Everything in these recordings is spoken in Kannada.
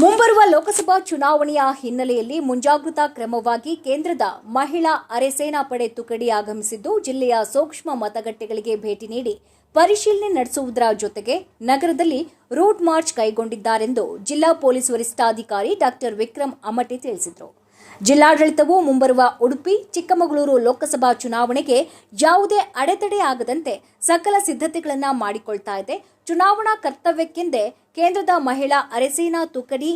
ಮುಂಬರುವ ಲೋಕಸಭಾ ಚುನಾವಣೆಯ ಹಿನ್ನೆಲೆಯಲ್ಲಿ ಮುಂಜಾಗ್ರತಾ ಕ್ರಮವಾಗಿ ಕೇಂದ್ರದ ಮಹಿಳಾ ಅರೆಸೇನಾ ಪಡೆ ತುಕಡಿ ಆಗಮಿಸಿದ್ದು, ಜಿಲ್ಲೆಯ ಸೂಕ್ಷ್ಮ ಮತಗಟ್ಟೆಗಳಿಗೆ ಭೇಟಿ ನೀಡಿ ಪರಿಶೀಲನೆ ನಡೆಸುವುದರ ಜೊತೆಗೆ ನಗರದಲ್ಲಿ ರೂಟ್ ಮಾರ್ಚ್ ಕೈಗೊಂಡಿದ್ದಾರೆಂದು ಜಿಲ್ಲಾ ಪೊಲೀಸ್ ವರಿಷ್ಠಾಧಿಕಾರಿ ಡಾಕ್ಟರ್ ವಿಕ್ರಮ್ ಅಮಟೆ ತಿಳಿಸಿದರು. ಜಿಲ್ಲಾಡಳಿತವು ಮುಂಬರುವ ಉಡುಪಿ, ಚಿಕ್ಕಮಗಳೂರು ಲೋಕಸಭಾ ಚುನಾವಣೆಗೆ ಯಾವುದೇ ಅಡೆತಡೆ ಆಗದಂತೆ ಸಕಲ ಸಿದ್ಧತೆಗಳನ್ನು ಮಾಡಿಕೊಳ್ತಾ ಇದೆ. ಚುನಾವಣಾ ಕರ್ತವ್ಯಕ್ಕೆಂದೇ ಕೇಂದ್ರದ ಮಹಿಳಾ ಅರೆಸೇನಾ ತುಕಡಿ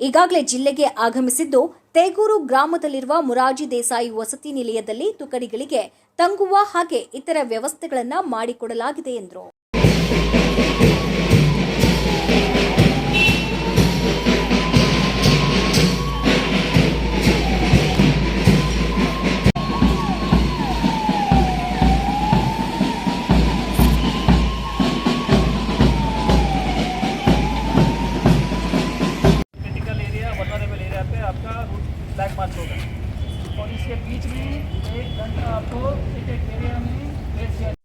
ಈಗಾಗಲೇ ಜಿಲ್ಲೆಗೆ ಆಗಮಿಸಿದ್ದು, ತೇಗೂರು ಗ್ರಾಮದಲ್ಲಿರುವ ಮುರಾಜಿ ದೇಸಾಯಿ ವಸತಿ ನಿಲಯದಲ್ಲಿ ತುಕಡಿಗಳಿಗೆ ತಂಗುವ ಹಾಗೆ ಇತರ ವ್ಯವಸ್ಥೆಗಳನ್ನು ಮಾಡಿಕೊಡಲಾಗಿದೆ ಎಂದರು. आपका ब्लैक मार्च होगा। और इसके बीच में एक घंटा आपको एक एक एरिया में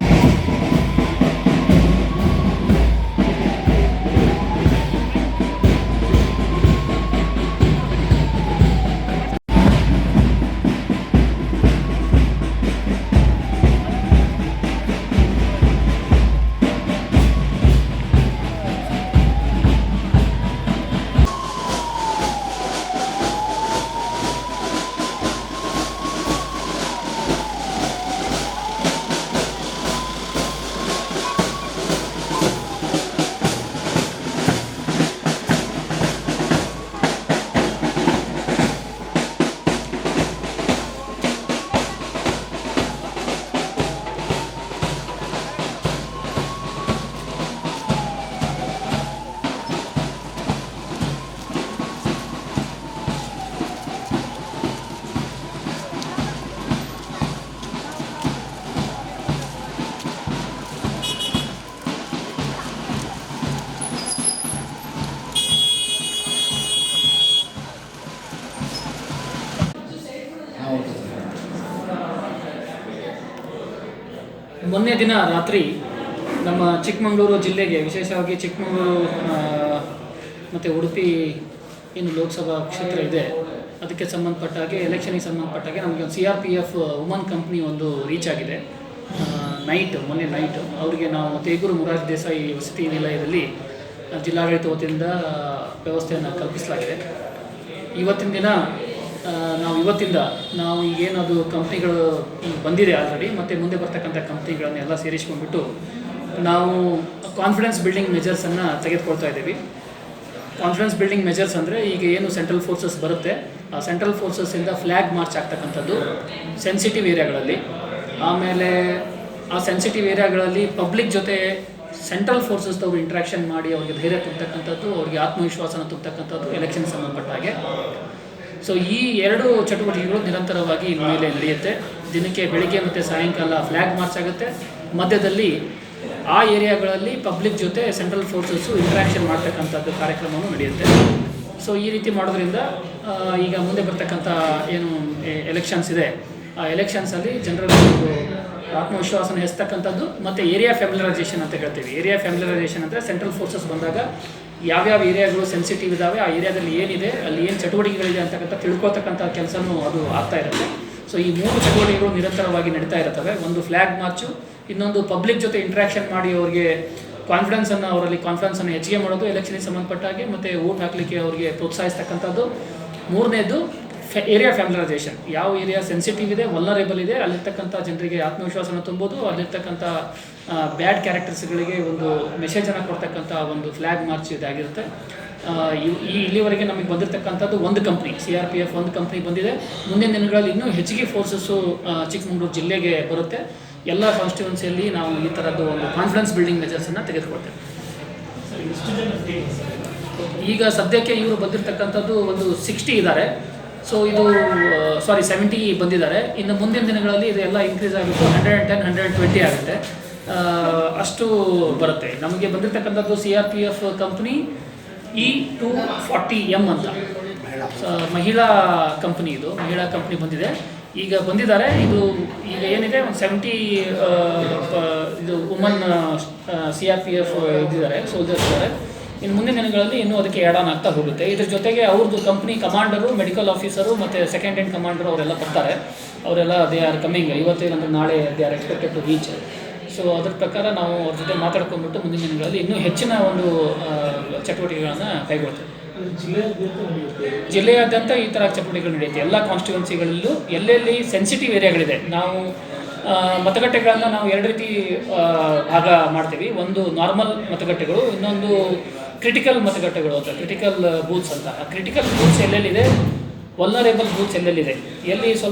ಮೊನ್ನೆ ದಿನ ರಾತ್ರಿ ನಮ್ಮ ಚಿಕ್ಕಮಗಳೂರು ಜಿಲ್ಲೆಗೆ, ವಿಶೇಷವಾಗಿ ಚಿಕ್ಕಮಗಳೂರು ಮತ್ತು ಉಡುಪಿ ಏನು ಲೋಕಸಭಾ ಕ್ಷೇತ್ರ ಇದೆ, ಅದಕ್ಕೆ ಸಂಬಂಧಪಟ್ಟ ಹಾಗೆ ಎಲೆಕ್ಷನ್ಗೆ ಸಂಬಂಧಪಟ್ಟ ಹಾಗೆ ನಮಗೆ ಒಂದು C R P F woman company ಒಂದು ರೀಚ್ ಆಗಿದೆ. ನೈಟ್ ಮೊನ್ನೆ ನೈಟ್ ಅವರಿಗೆ ನಾವು ತೇಗೂರು ಮುರಾರ್ಜಿ ದೇಸಾಯಿ ವಸತಿ ನಿಲಯದಲ್ಲಿ ಜಿಲ್ಲಾಡಳಿತ ವತಿಯಿಂದ ವ್ಯವಸ್ಥೆಯನ್ನು ಕಲ್ಪಿಸಲಾಗಿದೆ. ಇವತ್ತಿನ ದಿನ ನಾವು ಇವತ್ತಿಂದ ನಾವು ಈಗೇನದು ಕಂಪ್ನಿಗಳು ಈಗ ಬಂದಿದೆ ಆಲ್ರೆಡಿ ಮತ್ತು ಮುಂದೆ ಬರ್ತಕ್ಕಂಥ ಕಂಪ್ನಿಗಳನ್ನೆಲ್ಲ ಸೇರಿಸ್ಕೊಂಡ್ಬಿಟ್ಟು ನಾವು ಕಾನ್ಫಿಡೆನ್ಸ್ ಬಿಲ್ಡಿಂಗ್ ಮೆಜರ್ಸನ್ನು ತೆಗೆದುಕೊಳ್ತಾ ಇದ್ದೀವಿ. ಕಾನ್ಫಿಡೆನ್ಸ್ ಬಿಲ್ಡಿಂಗ್ ಮೆಜರ್ಸ್ ಅಂದರೆ ಈಗ ಏನು ಸೆಂಟ್ರಲ್ ಫೋರ್ಸಸ್ ಬರುತ್ತೆ, ಆ ಸೆಂಟ್ರಲ್ ಫೋರ್ಸಸ್ಸಿಂದ ಫ್ಲ್ಯಾಗ್ ಮಾರ್ಚ್ ಆಗ್ತಕ್ಕಂಥದ್ದು ಸೆನ್ಸಿಟಿವ್ ಏರಿಯಾಗಳಲ್ಲಿ ಆಮೇಲೆ ಆ ಸೆನ್ಸಿಟಿವ್ ಏರಿಯಾಗಳಲ್ಲಿ ಪಬ್ಲಿಕ್ ಜೊತೆ ಸೆಂಟ್ರಲ್ ಫೋರ್ಸಸ್ ಫೋರ್ಸಸ್ದವರು ಇಂಟ್ರಾಕ್ಷನ್ ಮಾಡಿ ಅವರಿಗೆ ಧೈರ್ಯ ತುಂಬತಕ್ಕಂಥದ್ದು, ಅವ್ರಿಗೆ ಆತ್ಮವಿಶ್ವಾಸನ ತುಂಬತಕ್ಕಂಥದ್ದು ಎಲೆಕ್ಷನ್ ಸಂಬಂಧಪಟ್ಟ ಹಾಗೆ. ಸೊ ಈ ಎರಡು ಚಟುವಟಿಕೆಗಳು ನಿರಂತರವಾಗಿ ಮೇಲೆ ನಡೆಯುತ್ತೆ. ದಿನಕ್ಕೆ ಬೆಳಿಗ್ಗೆ ಮತ್ತು ಸಾಯಂಕಾಲ ಫ್ಲ್ಯಾಗ್ ಮಾರ್ಚ್ ಆಗುತ್ತೆ. ಮಧ್ಯದಲ್ಲಿ ಆ ಏರಿಯಾಗಳಲ್ಲಿ ಪಬ್ಲಿಕ್ ಜೊತೆ ಸೆಂಟ್ರಲ್ ಫೋರ್ಸಸ್ಸು ಇಂಟ್ರಾಕ್ಷನ್ ಮಾಡ್ತಕ್ಕಂಥದ್ದು ಕಾರ್ಯಕ್ರಮವೂ ನಡೆಯುತ್ತೆ. ಸೊ ಈ ರೀತಿ ಮಾಡೋದ್ರಿಂದ ಈಗ ಮುಂದೆ ಬರ್ತಕ್ಕಂಥ ಏನು ಎಲೆಕ್ಷನ್ಸ್ ಇದೆ. ಎಲೆಕ್ಷನ್ಸಲ್ಲಿ ಜನರಲ್ಲಿ ಒಂದು ಆತ್ಮವಿಶ್ವಾಸನ ಹೆಚ್ಚತಕ್ಕಂಥದ್ದು ಮತ್ತು ಏರಿಯಾ ಫ್ಯಾಮಿಲರೈಸೇಷನ್ ಅಂತ ಹೇಳ್ತೀವಿ. ಏರಿಯಾ ಫ್ಯಾಮಿಲರೈಸೇಷನ್ ಅಂದರೆ ಸೆಂಟ್ರಲ್ ಫೋರ್ಸಸ್ ಬಂದಾಗ ಯಾವ್ಯಾವ ಏರಿಯಾಗಳು ಸೆನ್ಸಿಟಿವ್ ಇದ್ದಾವೆ ಆ ಏರಿಯಾದಲ್ಲಿ ಏನಿದೆ, ಅಲ್ಲಿ ಏನು ಚಟುವಟಿಕೆಗಳಿದೆ ಅಂತಕ್ಕಂಥ ತಿಳ್ಕೊತಕ್ಕಂಥ ಕೆಲಸನೂ ಅದು ಆಗ್ತಾ ಇರುತ್ತೆ. ಸೊ ಈ ಮೂರು ಚಟುವಟಿಕೆಗಳು ನಿರಂತರವಾಗಿ ನಡೀತಾ ಇರುತ್ತವೆ. ಒಂದು ಫ್ಲ್ಯಾಗ್ ಮಾರ್ಚು ಇನ್ನೊಂದು ಪಬ್ಲಿಕ್ ಜೊತೆ ಇಂಟ್ರಾಕ್ಷನ್ ಮಾಡಿ ಅವರಿಗೆ ಕಾನ್ಫಿಡೆನ್ಸನ್ನು ಅವರಲ್ಲಿ ಕಾನ್ಫಿಡೆನ್ಸನ್ನು ಹೆಚ್ಚಿಗೆ ಮಾಡೋದು ಎಲೆಕ್ಷನಿಗೆ ಸಂಬಂಧಪಟ್ಟ ಹಾಗೆ ಮತ್ತು ಓಟ್ ಹಾಕಲಿಕ್ಕೆ ಅವರಿಗೆ ಪ್ರೋತ್ಸಾಹಿಸ್ತಕ್ಕಂಥದ್ದು. ಮೂರನೇದು ಏರಿಯಾ ಫ್ಯಾಮಿಲರೈಸೇಷನ್ ಯಾವ ಏರಿಯಾ ಸೆನ್ಸಿಟಿವ್ ಇದೆ ವಲ್ಲರೇಬಲ್ ಇದೆ, ಅಲ್ಲಿರ್ತಕ್ಕಂಥ ಜನರಿಗೆ ಆತ್ಮವಿಶ್ವಾಸನ ತುಂಬೋದು, ಅಲ್ಲಿರ್ತಕ್ಕಂಥ ಬ್ಯಾಡ್ ಕ್ಯಾರೆಕ್ಟರ್ಸ್ಗಳಿಗೆ ಒಂದು ಮೆಸೇಜನ್ನು ಕೊಡ್ತಕ್ಕಂಥ ಒಂದು ಫ್ಲ್ಯಾಗ್ ಮಾರ್ಚ್ ಇದಾಗಿರುತ್ತೆ. ಈ ಇಲ್ಲಿವರೆಗೆ ನಮಗೆ ಬಂದಿರತಕ್ಕಂಥದ್ದು ಒಂದು company C R P F ಒಂದು ಕಂಪ್ನಿ ಬಂದಿದೆ. ಮುಂದಿನ ದಿನಗಳಲ್ಲಿ ಇನ್ನೂ ಹೆಚ್ಚಿಗೆ ಫೋರ್ಸಸ್ಸು ಚಿಕ್ಕಮಗಳೂರು ಜಿಲ್ಲೆಗೆ ಬರುತ್ತೆ. ಎಲ್ಲ ಕಾನ್ಸ್ಟಿಟ್ಯೂನ್ಸಿಯಲ್ಲಿ ನಾವು ಈ ಥರದ್ದು ಒಂದು ಕಾನ್ಫಿಡೆನ್ಸ್ ಬಿಲ್ಡಿಂಗ್ ಮೆಜರ್ಸನ್ನು ತೆಗೆದುಕೊಳ್ತೇವೆ. ಈಗ ಸದ್ಯಕ್ಕೆ ಇವರು ಬಂದಿರತಕ್ಕಂಥದ್ದು ಒಂದು ಸಿಕ್ಸ್ಟಿ ಇದ್ದಾರೆ ಸೊ ಇದು ಸಾರಿ ಸೆವೆಂಟಿ ಬಂದಿದ್ದಾರೆ. ಇನ್ನು ಮುಂದಿನ ದಿನಗಳಲ್ಲಿ ಇದೆಲ್ಲ ಇನ್ಕ್ರೀಸ್ ಆಗುತ್ತೆ. Hundred and ten hundred twenty ಆಗುತ್ತೆ. ಅಷ್ಟು ಬರುತ್ತೆ. ನಮಗೆ ಬಂದಿರತಕ್ಕಂಥದ್ದು C R P F company E two forty M ಅಂತ. ಮಹಿಳಾ ಕಂಪ್ನಿ ಇದು. ಮಹಿಳಾ ಕಂಪ್ನಿ ಬಂದಿದೆ. ಈಗ ಬಂದಿದ್ದಾರೆ. ಇದು, ಈಗ ಏನಿದೆ? ಒಂದು ಸೆವೆಂಟಿ ಇದು woman C R P F ಇದ್ದಿದ್ದಾರೆ soldiers ಇದ್ದಾರೆ. ಇನ್ನು ಮುಂದಿನ ದಿನಗಳಲ್ಲಿ ಇನ್ನೂ ಅದಕ್ಕೆ ಆ್ಯಡ್ ಆಗ್ತಾ ಹೋಗುತ್ತೆ. ಇದ್ರ ಜೊತೆಗೆ ಅವ್ರದ್ದು ಕಂಪ್ನಿ ಕಮಾಂಡರು ಮೆಡಿಕಲ್ ಆಫೀಸರು ಮತ್ತು ಸೆಕೆಂಡ್ ಹ್ಯಾಂಡ್ ಕಮಾಂಡರು ಅವರೆಲ್ಲ ಬರ್ತಾರೆ. ಅವರೆಲ್ಲ ದೇ ಆರ್ ಕಮಿಂಗ್ ಇವತ್ತೇನಂದ್ರೆ ನಾಳೆ they are expected to reach so ಅದ್ರ ಪ್ರಕಾರ ನಾವು ಅವ್ರ ಜೊತೆ ಮಾತಾಡ್ಕೊಂಡ್ಬಿಟ್ಟು ಮುಂದಿನ ದಿನಗಳಲ್ಲಿ ಇನ್ನೂ ಹೆಚ್ಚಿನ ಒಂದು ಚಟುವಟಿಕೆಗಳನ್ನು ಕೈಗೊಳ್ತೇವೆ. ಜಿಲ್ಲೆಯಾದ್ಯಂತ ಈ ಥರ ಚಟುವಟಿಕೆಗಳು ನಡೆಯುತ್ತೆ. ಎಲ್ಲ ಕಾನ್ಸ್ಟಿಟ್ಯೂನ್ಸಿಗಳಲ್ಲೂ ಎಲ್ಲೆಲ್ಲಿ ಸೆನ್ಸಿಟಿವ್ ಏರಿಯಾಗಳಿದೆ ನಾವು ಮತಗಟ್ಟೆಗಳನ್ನು ನಾವು ಎರಡು ರೀತಿ ಭಾಗ ಮಾಡ್ತೀವಿ. ಒಂದು ನಾರ್ಮಲ್ ಮತಗಟ್ಟೆಗಳು, ಇನ್ನೊಂದು ಕ್ರಿಟಿಕಲ್ ಮತಗಟ್ಟೆಗಳು ಅಂತ ಕ್ರಿಟಿಕಲ್ ಬೂತ್ಸ್ ಅಂತ. ಆ ಕ್ರಿಟಿಕಲ್ ಬೂತ್ಸ್ ಎಲ್ಲೆಲ್ಲಿದೆ? ವಲ್ನರೇಬಲ್ ಬೂತ್ಸ್ ಎಲ್ಲೆಲ್ಲಿದೆ? ಎಲ್ಲಿ ಸ್ವಲ್ಪ